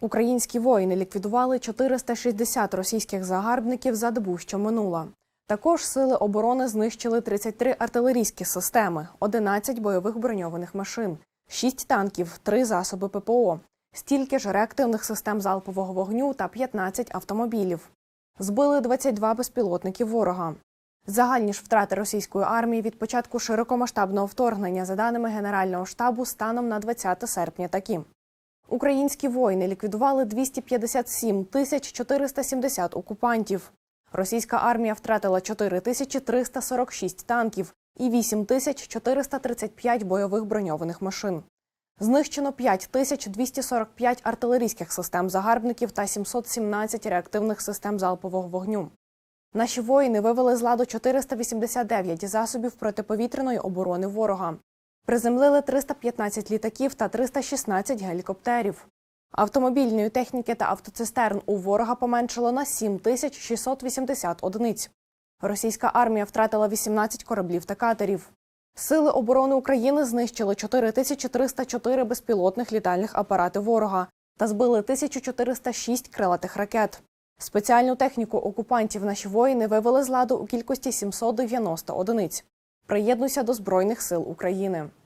Українські воїни ліквідували 460 російських загарбників за добу, що минула. Також сили оборони знищили 33 артилерійські системи, 11 бойових броньованих машин, 6 танків, 3 засоби ППО, стільки ж реактивних систем залпового вогню та 15 автомобілів. Збили 22 безпілотники ворога. Загальні ж втрати російської армії від початку широкомасштабного вторгнення, за даними Генерального штабу, станом на 20 серпня такі. Українські воїни ліквідували 257 тисяч 470 окупантів. Російська армія втратила 4 тисячі 346 танків і 8 тисяч 435 бойових броньованих машин. Знищено 5 тисяч 245 артилерійських систем загарбників та 717 реактивних систем залпового вогню. Наші воїни вивели з ладу 489 засобів протиповітряної оборони ворога. Приземлили 315 літаків та 316 гелікоптерів. Автомобільної техніки та автоцистерн у ворога поменшало на 7680 одиниць. Російська армія втратила 18 кораблів та катерів. Сили оборони України знищили 4304 безпілотних літальних апарати ворога та збили 1406 крилатих ракет. Спеціальну техніку окупантів наші воїни вивели з ладу у кількості 790 одиниць. Приєднуйся до Збройних сил України.